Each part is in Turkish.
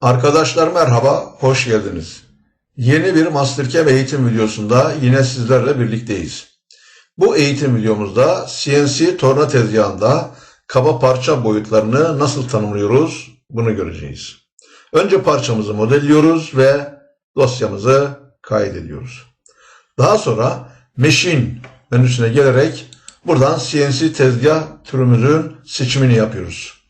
Arkadaşlar merhaba, hoş geldiniz. Yeni bir Mastercam eğitim videosunda yine sizlerle birlikteyiz. Bu eğitim videomuzda CNC torna tezgahında kaba parça boyutlarını nasıl tanımlıyoruz bunu göreceğiz. Önce parçamızı modelliyoruz ve dosyamızı kaydediyoruz. Daha sonra Machine menüsüne gelerek buradan CNC tezgah türümüzün seçimini yapıyoruz.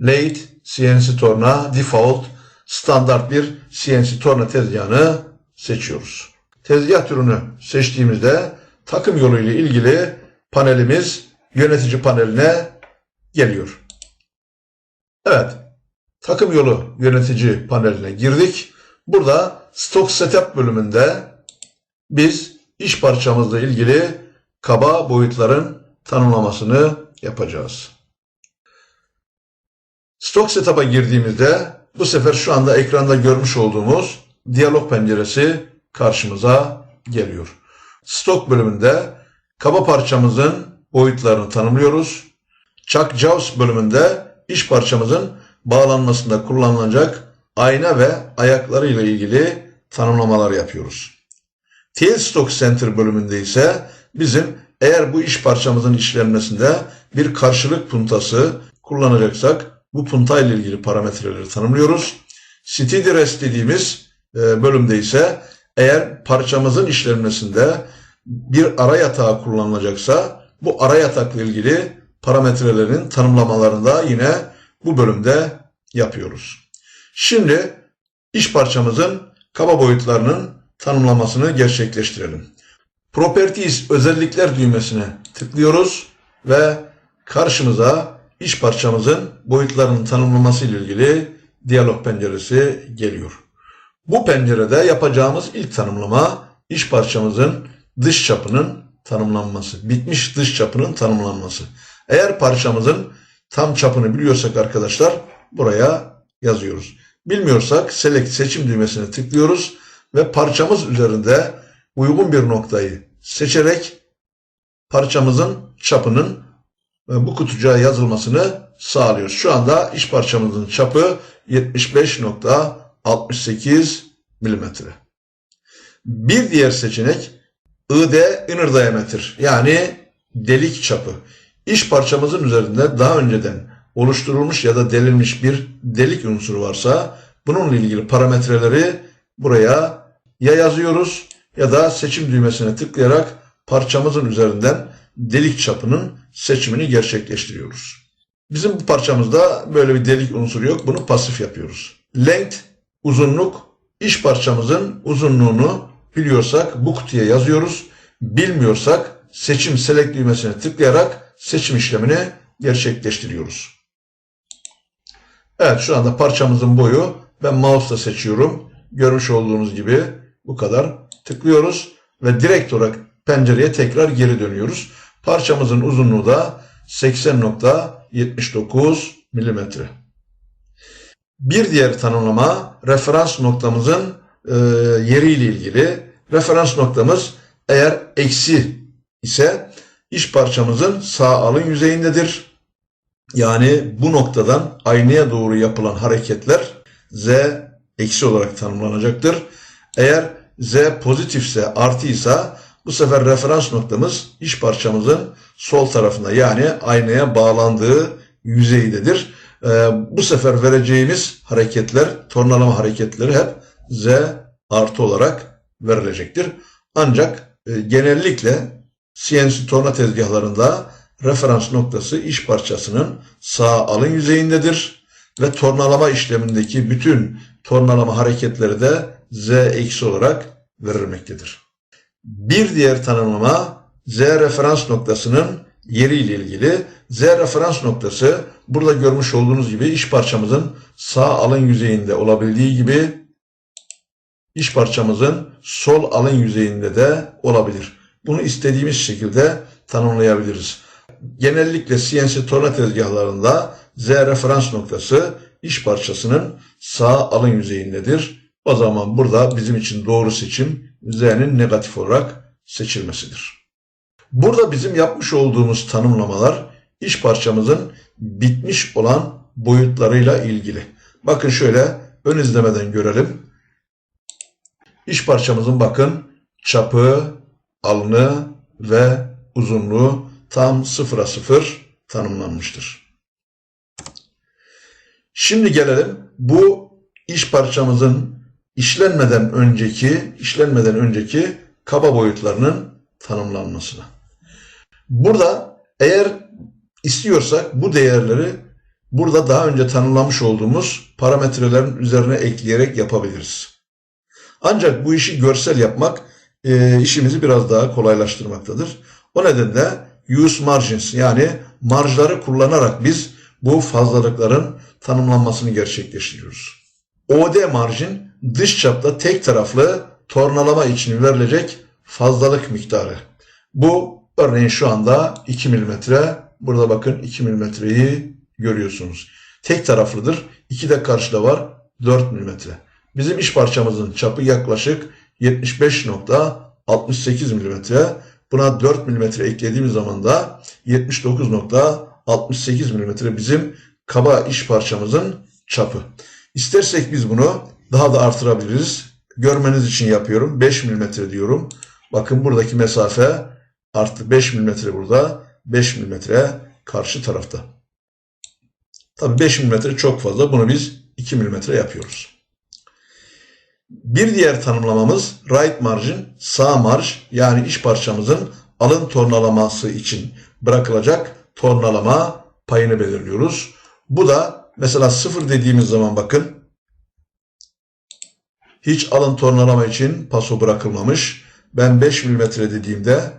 Late CNC torna default standart bir CNC torna tezgahını seçiyoruz. Tezgah türünü seçtiğimizde takım yolu ile ilgili panelimiz yönetici paneline geliyor. Evet. Takım yolu yönetici paneline girdik. Burada Stock Setup bölümünde biz iş parçamızla ilgili kaba boyutların tanımlamasını yapacağız. Stock Setup'a girdiğimizde bu sefer şu anda ekranda görmüş olduğumuz diyalog penceresi karşımıza geliyor. Stok bölümünde kaba parçamızın boyutlarını tanımlıyoruz. Chuck Jaws bölümünde iş parçamızın bağlanmasında kullanılacak ayna ve ayakları ile ilgili tanımlamalar yapıyoruz. Tailstock Center bölümünde ise bizim eğer bu iş parçamızın işlenmesinde bir karşılık puntası kullanacaksak bu punta ile ilgili parametreleri tanımlıyoruz. Steady rest dediğimiz e, bölümde ise eğer parçamızın işlenmesinde bir ara yatağı kullanılacaksa bu ara yatakla ilgili parametrelerin tanımlamalarını da yine bu bölümde yapıyoruz. Şimdi iş parçamızın kaba boyutlarının tanımlamasını gerçekleştirelim. Properties özellikler düğmesine tıklıyoruz ve karşımıza iş parçamızın boyutlarının tanımlaması ile ilgili diyalog penceresi geliyor. Bu pencerede yapacağımız ilk tanımlama iş parçamızın dış çapının tanımlanması, bitmiş dış çapının tanımlanması. Eğer parçamızın tam çapını biliyorsak arkadaşlar buraya yazıyoruz. Bilmiyorsak select seçim düğmesine tıklıyoruz ve parçamız üzerinde uygun bir noktayı seçerek parçamızın çapının bu kutucuğa yazılmasını sağlıyoruz. Şu anda iş parçamızın çapı 75.68 milimetre. Bir diğer seçenek ID inner diameter yani delik çapı. İş parçamızın üzerinde daha önceden oluşturulmuş ya da delinmiş bir delik unsuru varsa bununla ilgili parametreleri buraya ya yazıyoruz ya da seçim düğmesine tıklayarak parçamızın üzerinden delik çapının seçimini gerçekleştiriyoruz. Bizim bu parçamızda böyle bir delik unsuru yok. Bunu pasif yapıyoruz. Length, uzunluk, iş parçamızın uzunluğunu biliyorsak bu kutuya yazıyoruz. Bilmiyorsak seçim select düğmesine tıklayarak seçim işlemini gerçekleştiriyoruz. Evet şu anda parçamızın boyu ben mouse'la seçiyorum. Görmüş olduğunuz gibi bu kadar. Tıklıyoruz ve direkt olarak pencereye tekrar geri dönüyoruz. Parçamızın uzunluğu da 80.79 milimetre. Bir diğer tanımlama referans noktamızın e, yeriyle ilgili. Referans noktamız eğer eksi ise iş parçamızın sağ alın yüzeyindedir. Yani bu noktadan aynaya doğru yapılan hareketler z eksi olarak tanımlanacaktır. Eğer z pozitifse artıysa bu sefer referans noktamız iş parçamızın sol tarafında yani aynaya bağlandığı yüzeydedir. Ee, bu sefer vereceğimiz hareketler, tornalama hareketleri hep z artı olarak verilecektir. Ancak e, genellikle CNC torna tezgahlarında referans noktası iş parçasının sağ alın yüzeyindedir ve tornalama işlemindeki bütün tornalama hareketleri de z eksi olarak verilmektedir. Bir diğer tanımlama Z referans noktasının yeri ile ilgili. Z referans noktası burada görmüş olduğunuz gibi iş parçamızın sağ alın yüzeyinde olabildiği gibi iş parçamızın sol alın yüzeyinde de olabilir. Bunu istediğimiz şekilde tanımlayabiliriz. Genellikle CNC torna tezgahlarında Z referans noktası iş parçasının sağ alın yüzeyindedir. O zaman burada bizim için doğru seçim Z'nin negatif olarak seçilmesidir. Burada bizim yapmış olduğumuz tanımlamalar iş parçamızın bitmiş olan boyutlarıyla ilgili. Bakın şöyle ön izlemeden görelim. İş parçamızın bakın çapı, alını ve uzunluğu tam sıfıra sıfır tanımlanmıştır. Şimdi gelelim bu iş parçamızın işlenmeden önceki işlenmeden önceki kaba boyutlarının tanımlanmasına. Burada eğer istiyorsak bu değerleri burada daha önce tanımlamış olduğumuz parametrelerin üzerine ekleyerek yapabiliriz. Ancak bu işi görsel yapmak e, işimizi biraz daha kolaylaştırmaktadır. O nedenle use margins yani marjları kullanarak biz bu fazlalıkların tanımlanmasını gerçekleştiriyoruz. OD marjin dış çapta tek taraflı tornalama için verilecek fazlalık miktarı. Bu örneğin şu anda 2 mm. Burada bakın 2 mm'yi görüyorsunuz. Tek taraflıdır. 2 de karşıda var 4 mm. Bizim iş parçamızın çapı yaklaşık 75.68 mm. Buna 4 mm eklediğimiz zaman da 79.68 mm bizim kaba iş parçamızın çapı. İstersek biz bunu daha da artırabiliriz. Görmeniz için yapıyorum. 5 mm diyorum. Bakın buradaki mesafe artı 5 mm burada. 5 mm karşı tarafta. Tabii 5 mm çok fazla. Bunu biz 2 mm yapıyoruz. Bir diğer tanımlamamız right margin, sağ marj yani iş parçamızın alın tornalaması için bırakılacak tornalama payını belirliyoruz. Bu da mesela sıfır dediğimiz zaman bakın hiç alın tornalama için paso bırakılmamış. Ben 5 mm dediğimde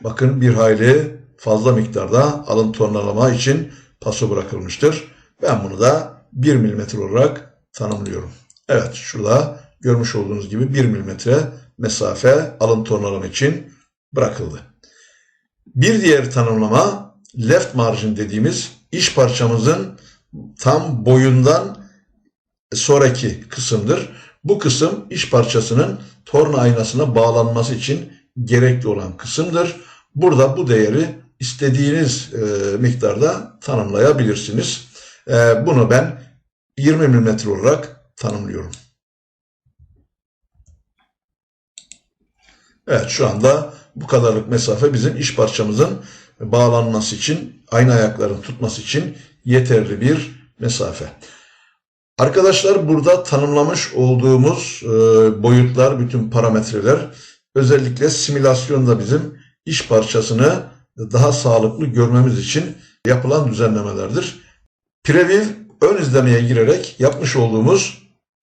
bakın bir hayli fazla miktarda alın tornalama için paso bırakılmıştır. Ben bunu da 1 mm olarak tanımlıyorum. Evet şurada görmüş olduğunuz gibi 1 mm mesafe alın tornalama için bırakıldı. Bir diğer tanımlama left margin dediğimiz iş parçamızın tam boyundan sonraki kısımdır. Bu kısım iş parçasının torna aynasına bağlanması için gerekli olan kısımdır. Burada bu değeri istediğiniz e, miktarda tanımlayabilirsiniz. E, bunu ben 20 mm olarak tanımlıyorum. Evet şu anda bu kadarlık mesafe bizim iş parçamızın bağlanması için, aynı ayakların tutması için yeterli bir mesafe. Arkadaşlar burada tanımlamış olduğumuz e, boyutlar, bütün parametreler özellikle simülasyonda bizim iş parçasını daha sağlıklı görmemiz için yapılan düzenlemelerdir. Preview ön izlemeye girerek yapmış olduğumuz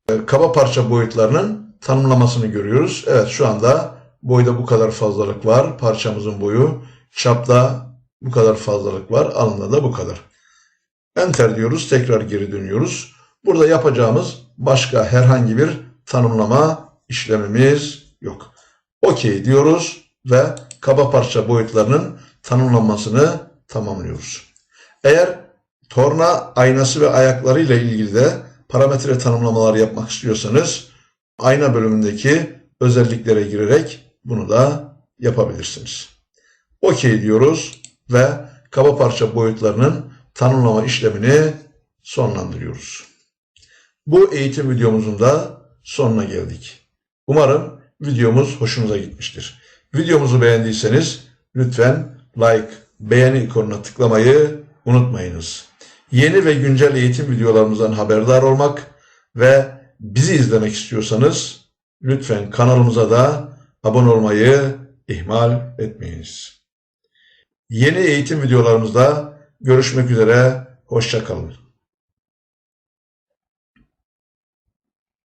e, kaba parça boyutlarının tanımlamasını görüyoruz. Evet şu anda boyda bu kadar fazlalık var. Parçamızın boyu. Çapta bu kadar fazlalık var. Alında da bu kadar. Enter diyoruz. Tekrar geri dönüyoruz. Burada yapacağımız başka herhangi bir tanımlama işlemimiz yok. OK diyoruz ve kaba parça boyutlarının tanımlanmasını tamamlıyoruz. Eğer torna aynası ve ayaklarıyla ilgili de parametre tanımlamalar yapmak istiyorsanız ayna bölümündeki özelliklere girerek bunu da yapabilirsiniz. OK diyoruz ve kaba parça boyutlarının tanımlama işlemini sonlandırıyoruz. Bu eğitim videomuzun da sonuna geldik. Umarım videomuz hoşunuza gitmiştir. Videomuzu beğendiyseniz lütfen like, beğeni ikonuna tıklamayı unutmayınız. Yeni ve güncel eğitim videolarımızdan haberdar olmak ve bizi izlemek istiyorsanız lütfen kanalımıza da abone olmayı ihmal etmeyiniz. Yeni eğitim videolarımızda görüşmek üzere, hoşçakalın.